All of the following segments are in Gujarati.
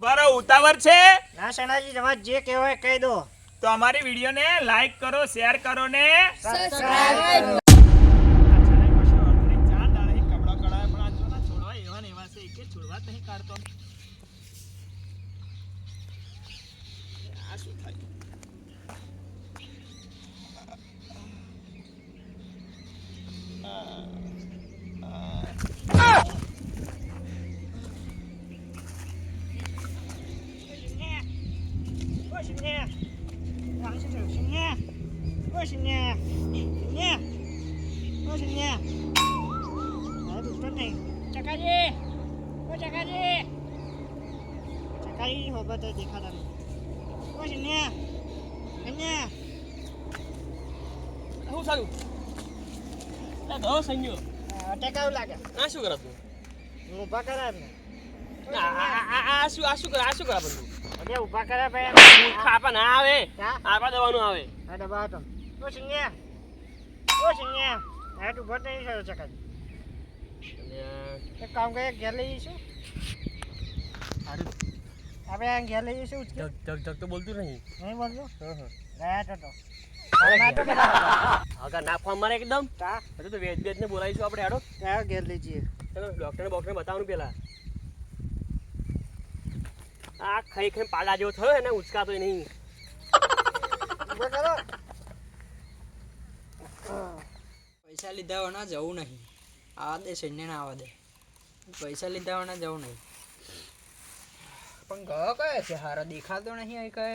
બરો ઉતાવળ છે? ના સણાજી તમારે જે કહેવાય કહી દો. તો અમારી વિડીયોને લાઈક કરો શેર કરો ને શું સારું આ ઘણો સંયો ટેકાવું લાગે આ શું કરે તું ઊભા કરા ને આ- શું આ શું કરે આ શું કરે બધું અરે ઊભા કરા ભાઈ ખાપા ના આવે આપવા આપા દેવાનું આવે આ હતો ઓ સિંગિયા ઓ સિંગિયા આ તું ભટ નહીં સર ચકાજી એક કામ કરીએ ઘેર લઈ જઈશું આપણે આ ઘેર લઈ જઈશું જગ જગ તો બોલતું નહીં નહીં બોલજો હા હા ગયા તો આગળ ના ફોન મારે એકદમ હજુ તો વેજ બેજ ને બોલાવીશું આપણે હાડો ત્યાં ઘેર લઈ જઈએ ચલો ડોક્ટરને બોક્ટરને બતાવવાનું પેલા આ ખાઈ ખાઈ પાલા જેવો થયો એને ઉચકાતો નહીં કરો પૈસા લીધા વના જવું નહીં. આવા દે સૈન્ય ના આવા દે. પૈસા લીધા વના જવું નહીં. પણ ગયો કયો છે? હારો દેખાતો નહીં અહીં કહે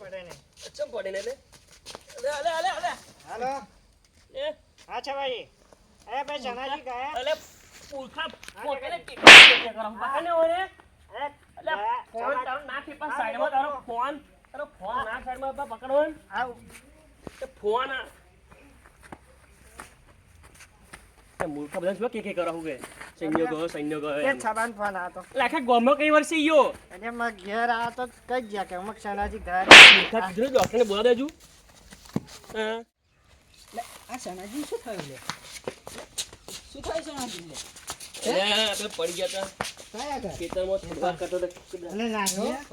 પડે ને. ચમ પડે ને અલે અલે અલે અલે હાલો. એ હા છે ભાઈ. અરે ભાઈ જનાજી ગયા. અલે પૂછા પોતાને ટીપા ટીપા કરો બાને ઓરે. અલે ફોન તારો ના ટીપા સાઈડમાં તારો ફોન. તારો ફોન ના સાઈડમાં બા આવ. તે ફોન આ તે મૂર્ખા બધા શું કે કે કરો કે? સૈન્ય ગયો સૈન્ય કે ગયો છબાન ફોન આતો. લાખા ગોમો કઈ વર્ષે યો અને માં ઘેર આ તો કઈ ગયા કે અમુક સણાજી ઘર. મૂર્ખા કીધું ડોક્ટરને બોલા દેજો. હા. આ સનાજી શું થયું લે? શું થયું સનાજી લે? આપણે પડી ગયા હતા ખેતરમાં થોડું કરતો હતો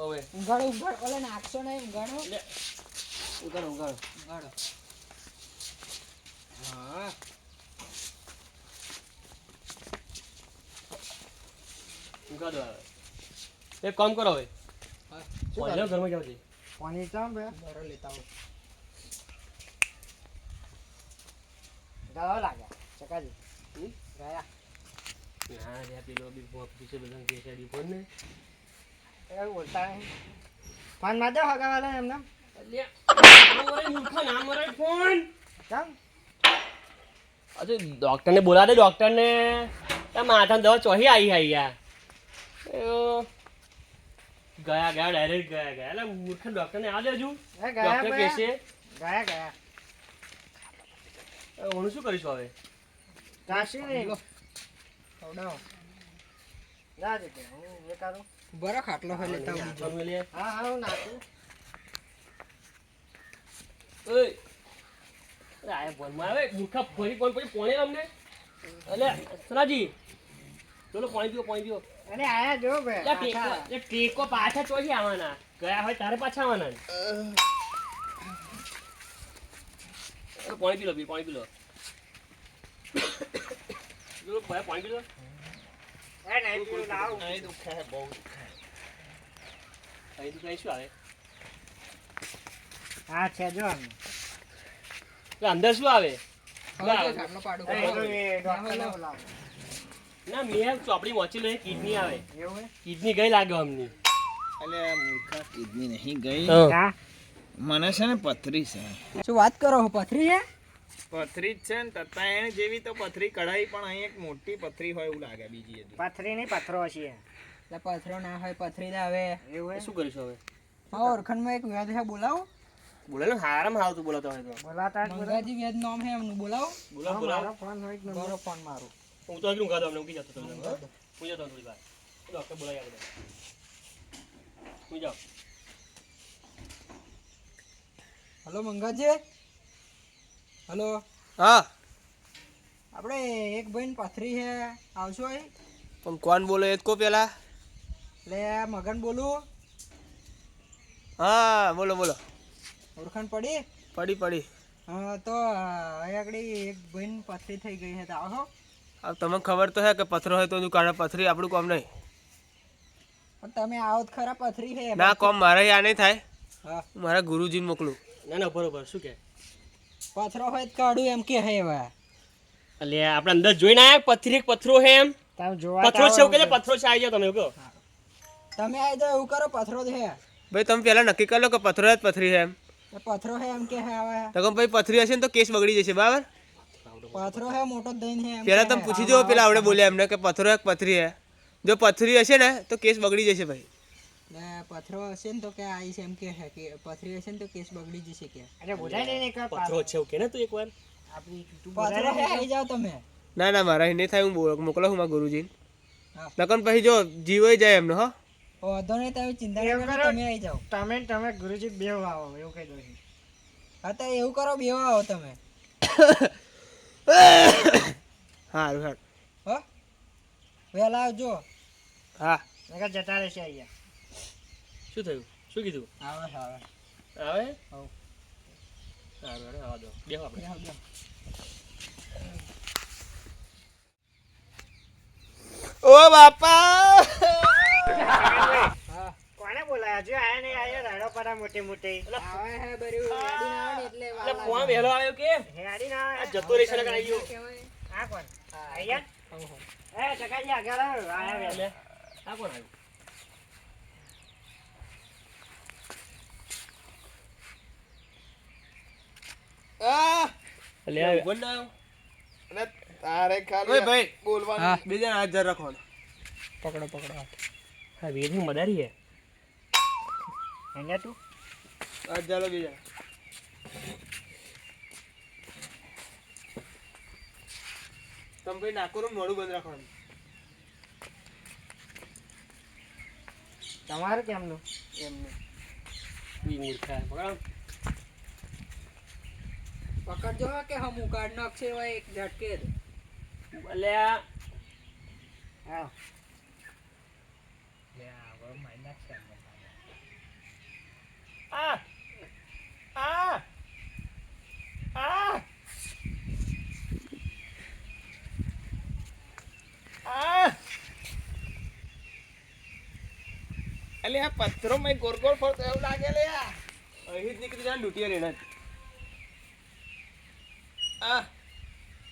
હવે. ઓલે નાખશો નહીં ઉગાડો લે. ઉગાડો ઉગાડો હા. હવે એક કામ કરો હવે. હા. પહેલા ઘરમાં જાવ છે? પાણી ચામ બે. બરો લેતા આવો. ગાવા લાગ્યા ચકાજી. ગયા. ના રે પેલો બી બોપ છે બધા કે ફોન ને? એ બોલતા ફોનમાં દે હગાવાલા એમને. લે ઓરે મૂર્ખા ના મરે ફોન કેમ અરે ડોક્ટરને બોલા દે ડોક્ટર ને માથા દવા ચોહી આવી આવી યાર ગયા ગયા ડાયરેક્ટ ગયા ગયા. એટલે મૂર્ખ ડોક્ટરને આ દેજુ એ ડોક્ટર કે છે. ગયા ગયા. હું શું કરીશું હવે? કાશી નહીં ખવડાવો જા દે કે હું એ કરું બરો ખાટલો હોય લેતા હા હા હું નાખું. ઓય. ફોનમાં આવે મૂર્ખા ફરી ફોન પછી પોણે અમને? એટલે સનાજી. ચલો પાણી પીઓ પાણી પીઓ. અરે આયા જો બે એટલે ટેકો પાછા ચોથી આવવાના. ગયા હોય તારે પાછા આવવાના. પાણી પી લો પી પાણી પી લો. ચલો ભાઈ પાણી પી લો. નહીં લાવું. બહુ અહીં દુખે શું આવે? હા છે જો અંદર શું આવે. ના મેં ચોપડી વાંચી લઈ કિડની આવે. કિડની ગઈ લાગે અમને. એટલે મૂર્ખા કિડની નહીં ગઈ. મને છે ને પથરી છે. શું વાત કરો છો પથરી છે પથરી જ છે ને તત્તા એને જેવી તો પથરી કઢાઈ પણ અહીં એક મોટી પથરી હોય એવું લાગે બીજી પથરી નહીં પથરો છે. એટલે પથરો ના હોય પથરી ના આવે એવું? શું કરીશું હવે? હા ઓળખાણમાં એક વ્યાજ છે બોલાવો. બોલે હારામાં હાવ તું બોલાતો હોય તો. બોલાતા મંગાજી વેદ નામ હે એમનું બોલાવો. બોલાવ બોલાવ. ફોન હોય કે નંબર? બરો ફોન મારો. હું તો હજુ ઊંઘાતો અમને ઊંઘી જતો તમને હું જતો થોડી વાર. ડોક્ટર બોલાવી આપણે હું જાઓ. હલો મંગાજી? હલો? હા. આપણે એક ભાઈ પથરી છે આવશો અહીં પણ કોણ બોલો એ કો પેલા? લે મગન બોલું? હા બોલો બોલો. ઓળખાણ પડી? પડી પડી. હા તો અહીંયા આગળ એક બહેન પથરી થઈ ગઈ છે. તો આવો. હવે તમને ખબર તો હે કે પથરો હોય તો એનું કાઢે પથરી આપણું કામ નહીં. પણ તમે આવો જ ખરા પથરી છે. ના કોમ મારે આ નહીં થાય. હા. હું મારા ગુરુજીને મોકલું. ના ના બરોબર. શું કે? પથરો હોય તો કાઢું એમ કે હે હવે એટલે આપણે અંદર જોઈને આયા પથરી પથરો છે એમ? તમે જોવા પથરો છે કે પથરો છે આવી જાવ તમે કહો. તમે આવી જાવ એવું કરો પથરો જ હે ભાઈ તમે પહેલા નક્કી કરી લો કે પથરો જ પથરી છે એમ. તો પથરો હે એમ કે હે હવે તો કમ ભાઈ પથરી હશે ને તો કેસ બગડી જશે બરાબર? પથરો હે મોટો દઈને હે એમ પહેલા તમે પૂછી જુઓ પેલા આવડે બોલ્યા એમને કે પથરો એક પથરી હે. જો પથરી હશે ને તો કેસ બગડી જશે ભાઈ. ને પથરો હશે ને તો કે આવીશ એમ કે હે કે પથરી હશે ને તો કેસ બગડી જશે કે. અરે બોલાય નહીં ને એક પથરો છે કે ને તું એકવાર? આપણી તું પથરો હે જાઓ તમે. ના ના મારા નહીં થાય હું બોલ- મોકલો હું મારા ગુરુજી હા. પછી જો જીવાઈ જાય એમનો હો. વાંધો નહીં તમે ચિંતા ના કરો. તમે આવી જાઓ. તમે તમે ગુરુજી બે આવો એવું કહી દો હા તો એવું કરો બેવા આવો તમે. સારું સારું હો? વહેલા આવજો. હા. નકર જતા રહેશે અહીંયા. શું થયું? શું કીધું? આવે આવે. આવે? હઉ. સારું હેડો, આવવા દો. બેહો આપણે. બેહો. ઓ બાપા! કોને બોલાયા? જો આયા નહીં આયા રાડો પડા મોટી મોટી. આવે હે. બર્યું ગાડી ના આવે એટલે એટલે વહેલો આવ્યો કે? હેડી ના આ જતો રહેશે ને આવ્યો ગયો. આ કોણ? આયા? હે હઉ. આગળ આયા વેલે આ કોણ આવ્યું? આ- ના. અને તારે ઓય ખાલી ભાઈ. બોલવાનું. બીજા હાથ જરા રાખવાનો. પકડો પકડો હાથ. આ વેદની મદારી હે. અહીંયા તું આ ચાલો બીજા. તમે ભાઈ નાકોરું મોડું બંધ રાખવાનું. તમારે કેમનું એમનું બી મૂર્ખા પકડો પકડજો કે હમ કાઢ નાખશે હોય એક ઝટકે ભલે આ. હા. આ આ આ આ એટલે આ પથ્થરો માં ગોળ ગોળ ફરતો એવું લાગે લે આ. અહીં જ નીકળી જાય ડૂટીએ જ. આ.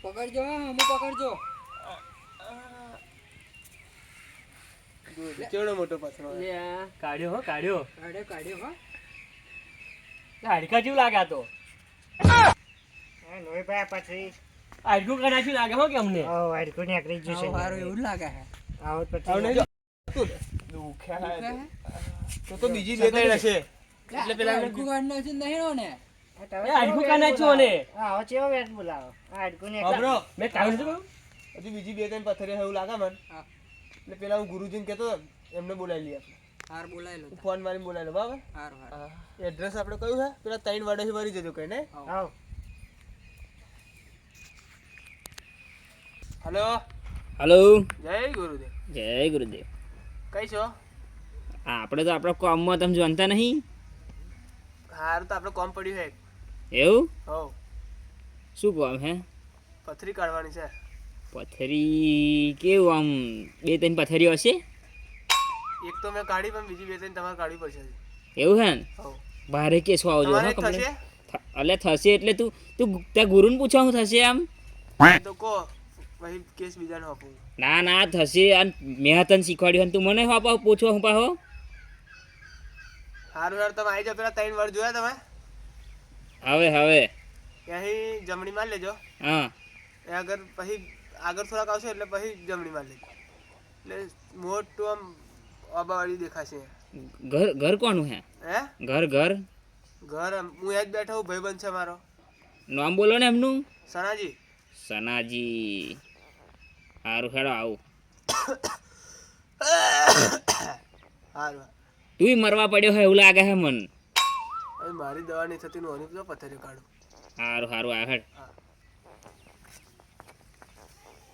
પકડજો હા પકડજો. કેવડો મોટો પથરો કાઢ્યો હો કાઢ્યો. કાઢ્યો કાઢ્યો હા. હાડકા જેવું લાગે આ તો. લોહીભાઈ પછી. હાડકું કાઢ્યા લાગે હો કે અમને? હાડકું નીકળી ગયું છે. સારું એવું લાગે છે. આવો પછી. નહીં જો. દુખ્યા હે? તો તો બીજી બે ત્રણ હશે એટલે પેલા હરખું કાઢ નાખ્યું નહીં ને હાડકું કાઢ્યા છો ને હા ચેવો વેટ બોલાવો? હાડકું ને હા, મેં કાઢ્યું નતું હજી બીજી બે ત્રણ પથ્થરી એવું લાગે મને. એટલે પેલા હું ગુરુજીને કહેતો એમને બોલાવી આપણે. હાર બોલાય લો ફોન મારીને બોલાવી લો બરાબર? હાર હાર. એડ્રેસ આપણે કયું છે? પેલા ત્રણ વાડેથી વળી જજો કઈ ને? આવ. હલો? હલો. જય ગુરુદેવ. જય ગુરુદેવ. કઈ છો? આપણે તો આપણા કોમમાં તમે જાણતા નહીં? હારું તો આપણે કોમ પડ્યું છે. એવું? હો. શું કોમ હે? પથરી કાઢવાની છે. પથરી કેવું આમ બે ત્રણ પથરીઓ હશે? એક તો મેં કાઢી પણ બીજી બે ત્રણ તમારે કાઢવી પડશે. એવું હે ને? ભારે કેસો આવજો હા કમ્પ્લેટ એટલે થશે એટલે તું તું ત્યાં ગુરુને પૂછવા હું થશે આમ તો કો પછી કેસ બીજાને આપું. ના ના થશે અને મેં તને શીખવાડ્યું તું મને વાપા પૂછો હું પાહો. હારું યાર તમે આવી જાવ પેલા ત્રણ વાર જોયા તમે? હવે હવે. અહીં જમણી માર લેજો. હા. એ આગળ પછી આગળ થોડાક આવશે એટલે પછી જમણી માર લેજો. એટલે મોટું આમ આબાવાળી દેખાશે. ઘર ઘર કોનું હે? હે? ઘર ઘર? ઘર હું એ જ બેઠો હું ભાઈબંધ છે મારો. નામ બોલો ને એમનું. સનાજી. સનાજી. સારું હેડો આવું. હારું તું મરવા પડ્યો હોય એવું લાગે હે મન. મારી દવા નહીં થતી નોની તો પથ્થરી કાઢું. સારું સારું આ હેડ.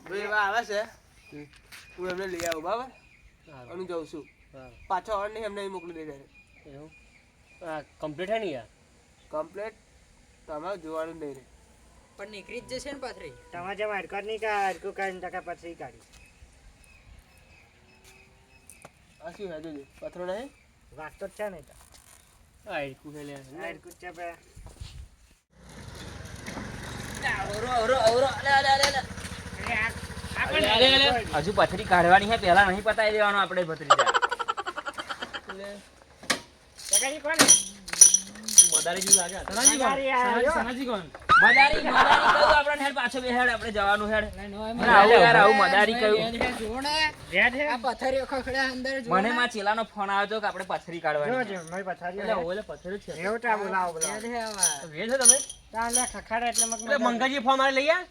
ભાઈ આવે છે? હું એમને લઈ આવું બરાબર? અને હું જાઉં છું. હા. પાછો ઓર નહીં એમને મોકલી દે ત્યારે એવું? હા કમ્પ્લીટ હે ને યાર? કમ્પ્લેટ તમારે જોવાનું નહીં રે. પણ નીકળી જ જશે ને પથરી. તમારે જેમ હરકત નહીં કે હરકું કરીને ટકા પાછી કાઢી. આ શું હે જોજો. પથરો નહીં? વાગતો જ છે ને તો. આ હેડકું છે લે લે લે લે. બે હજુ પથરી કાઢવાની છે પેલા નહીં પતાવી દેવાનો આપણે પથરી આવ્યો. મને આવું યાર આવું મદારી કહ્યું રેડ હે? આ પથરીઓ ખખડ્યા અંદર જો મને માં ચેલાનો ફોન આવ્યો હતો કે આપણે પથરી કાઢવાની મંગાજી ફોન મારે લઈ આ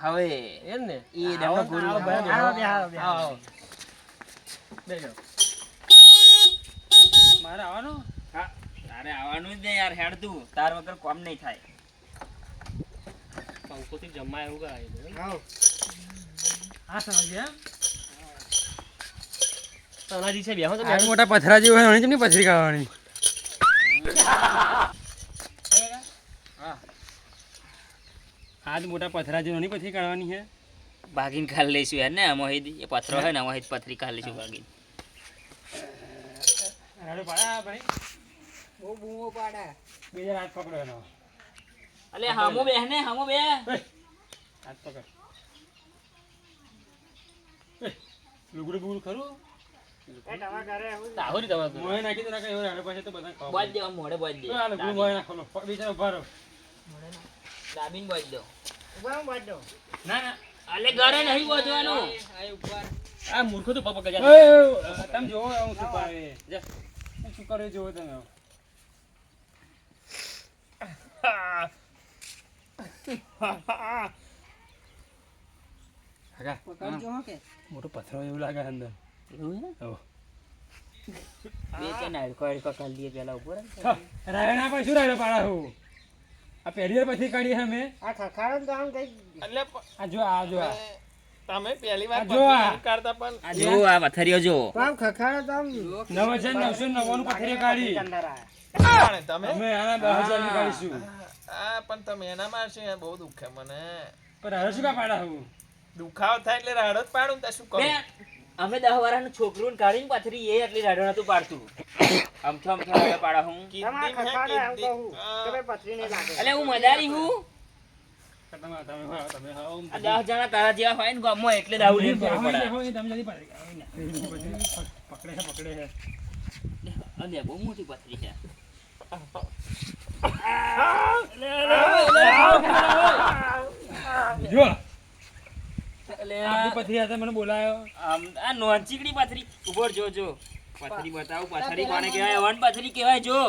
હવે એમ ને? એ ડેમનો ગુરુ આવો, આવો, આવો. આવો. મારે આવવાનું? હા તારે આવવાનું જ ને યાર હેડ તું તાર વગર કોમ નહીં થાય. પંખોથી જમવા એવું કરાય હા સમજ્યા તનાજી છે બેહો તો મોટા પથરા જેવું હોય એની પથરી કાઢવાની આજ મોટા પથરા જેવું નહીં પથરી કાઢવાની છે ભાગીને ખાલી લઈશું યાર ને અમોહિત એ પથરો હોય ને અમોહિત પથરી ખાલી લઈશું ભાગીને અરે પાડા ભાઈ. બહુ બૂમો પાડા. બે જણ હાથ પકડો એનો. અલે હામો બે ને હામો બે. હાથ પકડ. લુગડું બુગડું ખરું? એ તમારા ઘરે આવું છે? આહોરી તમારે તો. મોંએ નાખી તો નાખે એવું રાડો પાસે તો બધા ખાવા બોજ દે આમ મોઢે બોજ દે. લુગડું નાખો બિચારો ભરો દાબીને બોજ દો. ઊભા બોજ દો. ના ના. અલે ઘરે નહીં બોજવાનું. આ ઉપર આ મૂર્ખો તો પપ્પા કજા તમે જોવો હું શું પાવે જા. શું કરે જોવો તમે મોટો પથરો એવું લાગે અંદર. એવું બે કે નાડકો હડકો ખાલી દઈએ પેલા ઉપર રાયણા પાછું શું રાયડો પાડા હું આ પહેલી વાર પછી કાઢી અમે? આ ખખાડો તો આમ કઈ એટલે આ જો આ જો આ. તમે પહેલી વાર આ. કાઢતા પણ જો આ પથરીઓ જો આમ ખખાડો તો આમ નવ હજાર નવસો નવ્વાણું પથરી કાઢી. તમે અમે આના દસ હજારની કાઢીશું. આ પણ તમે એના મારશે બહુ દુખે મને. પણ હવે શું કા પાડા હું? દુખાવ થાય એટલે રાડો જ પાડું ને તો શું કરું? અમે દહ વાળાનું છોકરું કાઢીને પાથરી એ એટલી રાડો નતું પાડતું અમથો અમથો રાડો પાડા હું નહીં એટલે હું મદારી હું દસ જણા તારા જેવા હોય ને ગામમાં એટલે દાવું પાડી. પકડે છે પકડે છે અને બહુ મોટી પથરી છે જો આપણી પથરી હાથે મને બોલાયો. આ નોંચીકડી પથરી. ઉપર જો જો. પથરી બતાવું પથરી કોને કહેવાય? વન પથરી કહેવાય જો.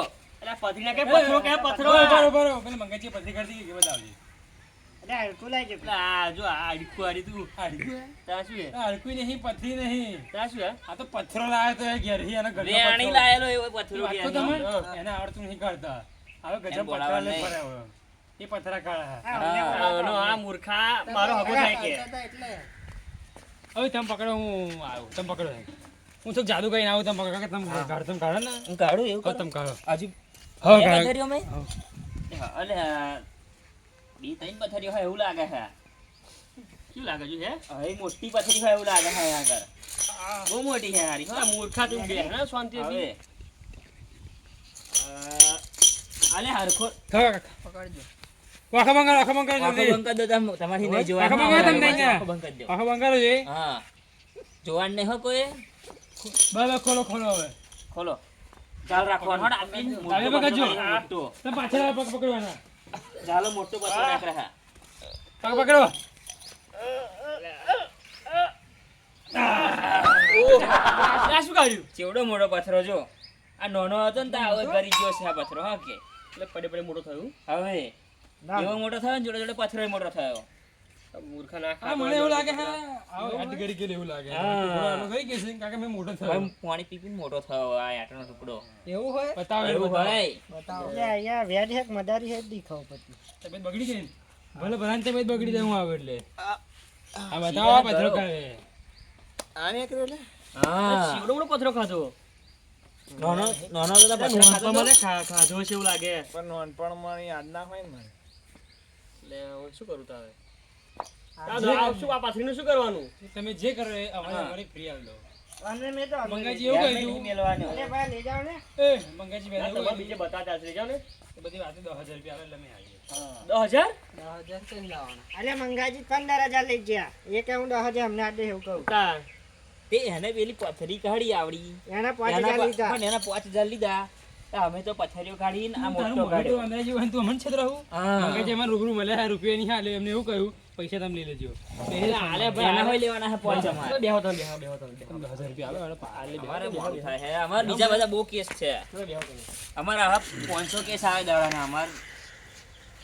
એટલે પથરીને કે પથરો કે પથરો. બરો બરો પેલી મંગાજી પથરી કરતી કે બતાવજે એટલે હરખું લાગી એટલે આ જો આ અડકું આડી તું. હાડી ત્યાં શું હે? હડકું નહીં પથરી નહીં. ત્યાં શું હે? આ તો પથ્થરો લાવ્યો તો એ ઘેરથી એનો લાયેલો પથરો આવડતું નહીં કરતા હવે ગજબ પથરા. એ પથરા કાઢા હા. મૂર્ખા મારો હગો થાય કે. હતા એટલે. હવે તમે પકડો હું આવું. તમે પકડો હું તો જાદુ કરીને આવું તમે પકડો. કે તમે કાઢો તમે કાઢો ને? હું કાઢું એવું તમે કાઢો. હજુ હા બે કાઢો. મેં? અલે બે ત્રણ પથરીઓ હોય એવું લાગે છે. શું લાગે છે હે? હવે મોટી પથરી હોય એવું લાગે છે આગળ. બહુ મોટી છે હારી. હા મૂર્ખા તું બે ને શાંતિ હવે. અલે હરખો. પકડજો. આખો બંગાળો આખો બંગાળો જલ્દી તમારી નહીં જોવાનું. આંખો દો, તમને દો. આખો બંગાળો છે હા. જોવાનું નહીં હો કોઈ. બરાબર ખોલો ખોલો હવે. ખોલો. ચાલ રાખવાનો. હો, આપીને મોટો પકડજો. પથરો મોટો. તમે પાછળ પગ પકડવાના. ચાલો મોટો પથરો નાખ રહ્યા. પગ પકડો. આ શું કાઢ્યું ચેવડો મોટો પથરો જો. આ નાનો હતો ને તો આવો ગરી ગયો છે આ પથરો હા કે. એટલે પડે પડે મોટો થયું. હવે એવો મોટો થયો ને જોડે જોડે પથરો મોટો થયો આ મૂર્ખા ના હા મને એવું લાગે હા આવો હાથ કરી ગયેલું એવું લાગે હા. ટુકડો આનો થઈ ગયો છે કાકા મેં મોટો થયો. હવે પાણી પી પીને મોટો થયો આ આટલો ટુકડો. એવું હોય? બતાવો એવું એવું હોય? બતાવો. એટલે અહીંયા વેજ હેક મદારી હેક દેખાવ પછી. તબિયત બગડી ગઈ ને? ભલે ભલાની તબિયત બગડી જાય હું એટલે. આ બતાવો આ પથરો કાઢે. આ નીકળ્યો લે? હા. શીવડો પથરો ખાધો. નાનો નાનો ખાધો છે એવું લાગે. પણ નાનપણમાં યાદ ના હોય ને મને. એટલે હવે શું કરું તારે? આ દવા- આ શું આ પાથરીનું શું કરવાનું? તમે જે કરો એ અમારે અમારી ફ્રી આવી લો અને મેં તો મંગાજી એવું ધ્યાન કહ્યું. નહીં અરે ભાઈ લઈ જાઓ ને. એ મંગાજી બેન તમારે બીજે બતાવતા હશે જાઓ ને. બધી વાતો દસ રૂપિયા આવે એટલે અમે આવીએ દસ હજાર? દસ લાવવાના. અરે મંગાજી પંદર લઈ ગયા. એ કે હું દસ હજાર અમને આજે એવું કહું. તે એને પેલી પથરી કાઢી આવડી. એના પાંચ એના હજાર પા- લીધા. પણ એના પાંચ હજાર લીધા. તો અમે તો પથ્થરીઓ કાઢીને આ મોટો કાઢ્યો અંદાજે હોય ને તું અમને છેતરાવું? હા. મંગાજી અમારે રૂબરૂ મળ્યા રૂપિયા નહીં હાલે એમને એવું કહ્યું પૈસા તમે લઈ લેજો એટલે હાલે ભાઈ, એના હોય લેવાના છે પોલ અમારે. બેહો તો બેહો, બેહો તો બેહો. રૂપિયા આવે હાલે અમારે મોડું થાય હે અમાર બીજા બધા બહુ કેસ છે. અમારા હવે પાંચસો કેસ આવે દાડાના અમાર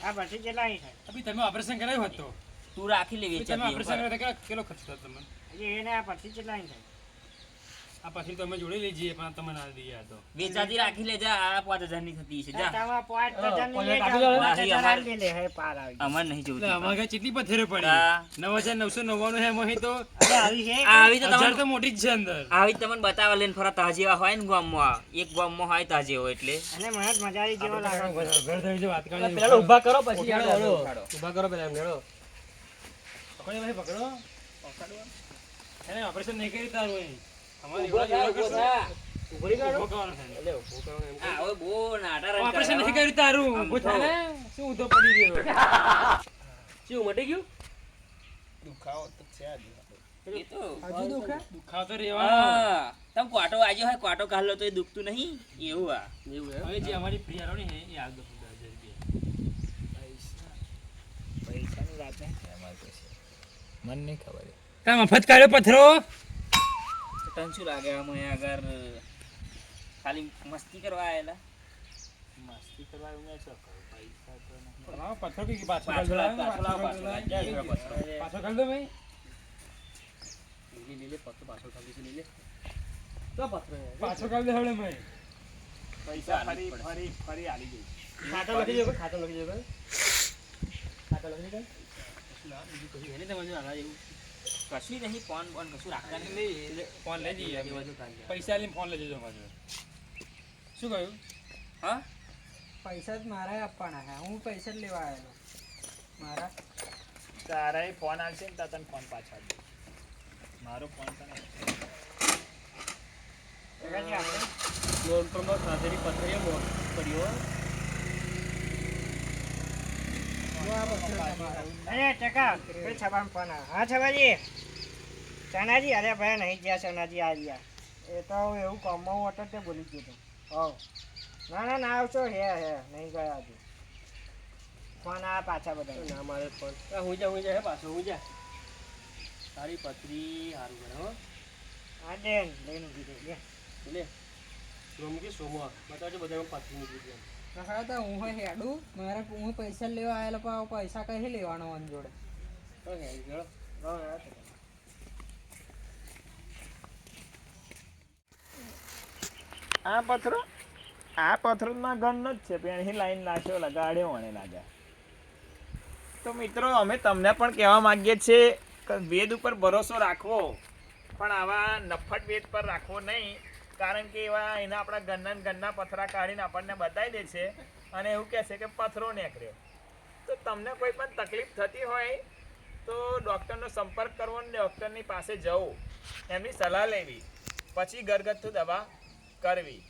આ પછી કેટલા અહીં થાય અભી તમે ઓપરેશન કરાયું હોત તો તું રાખી લે તમે ઓપરેશન ઉપર. કેટલો- કેટલો ખર્ચ થતો તમને એને આ પછી કેટલા અહીં થાય આ પછી તમે જોડી લેજે પણ તમે ના દઈએ તો. વેચાતી રાખી લેજા આ પાંચ હજારની થતી છે જા. તમે પાંચ હજારની દે હે પાર આવી અમાર નહીં જોતી અમાર કે ચીટી પથેરે પડી. હા. નવ હજાર નવસો નવ્વાણું હે એમાં તો. આવી છે. આવી તો હજાર તો મોટી જ છે અંદર. આવી તમને બતાવા લઈને ફરા તા હોય ને ગામમાં. એક ગામમાં હોય તાજે હોય એટલે. અને મને જ મજા આવી જેવો લાગે. ઘર થઈ જો વાત કરી પેલા ઊભા કરો પછી. ઊભા કરો પેલા હેડો. પકડો ભાઈ પકડો એને ઓપરેશન નહીં કરી તારું કાઢો? ઓપરેશન કરે કર્યું તારું. ઊભો તો. શું ઊંધો પડી રહ્યો? શું, મટી ગયું? દુખાવો તો છે જ. એ તો. હજુ દુખે? દુખાવો તો રહેવાનો. હા તમે ક્વાટો વાગ્યો હોય ક્વાટો કાઢલો તો એ દુખતું નહીં. એવું આ. એવું એમ? હવે જે અમારી ફ્રી ને એ રૂપિયા પૈસાની વાત નહીં. મને નહીં ખબર. મફત કાઢ્યો પથ્થરો? તો તને શું લાગે અમે આગળ ખાલી મસ્તી કરવા આયેલા મસ્તી કરવા એવું નહીં છો પૈસા તો નહીં લાવો, પથ્થરો બી પાછો પાછો લાવ, દો, પાછો પાછો પાછો દો. પાછો દો ભાઈ લે, લે, પથ્થર પાછળ ખાલી છે, લઈ લે. તો. પાછો કાઢી દો હવે ભાઈ પૈસા ફરી ફરી ફરી આલી જઈશ ખાતા લખી દેજો, ખાતા લખી દેજો. ખાતા લખી દેજો. બીજું હે નહીં તમારે જેવું. કશું નહીં ફોન બોન કશું રાખતા નહીં. ફોન લઈ જઈએ પૈસા લઈને ફોન લઈ જજો પાછો શું કહ્યું? હા? પૈસા જ મારા આપવાના છે. હું પૈસા જ લેવા આવેલો. મારા? તારા ફોન આવશે ને તો તને ફોન પાછા આપી મારો ફોન તને મંગાજી આપણે નાનપણમાં ખાધેલી પથ્થરીઓ મોં પડી હો. અરે ટકા કોઈ ફોન હા છબાજી ચનાજી અરે ભાઈ નહીં ગયા ચનાજી આવી ગયા એ તો હું એવું કમાવું હતો તે ભૂલી ગયો તો. હવ. ના ના ના આવશો. હે હે નહીં ગયા હજુ ફોન આ પાછા બધા ના મારે ફોન. આ હું જા હું જા હે પાછો હું જા. તારી પત્રી સારું કરે હો. હા દે લઈને ઊભી લે. લે. સોમવાર. બતાવજો બધા પત્રી નીકળી ગઈ હું હેડું. મારે હું પૈસા લેવા આવેલા, પણ પૈસા કઈ લેવાનો અન જોડે. આ પથરો, આ પથરોના ગનનો જ છે, પણ અહીં લાઈન લાગ્યો લગાડ્યો મને લાગે. તો મિત્રો, અમે તમને પણ કહેવા માંગીએ છીએ કે વેદ ઉપર ભરોસો રાખવો. પણ આવા નફટ વેદ પર રાખવો નહીં. કારણ કે એવા એના આપણા ઘરના ઘરના પથરા કાઢીને આપણને બતાવી દે છે અને એવું કહે છે કે પથરો નીકળ્યો. તો તમને કોઈ પણ તકલીફ થતી હોય તો ડૉક્ટરનો સંપર્ક કરવો અને ડૉક્ટરની પાસે જવું. એમની સલાહ લેવી. પછી ઘરગથ્થુ દવા કરવી.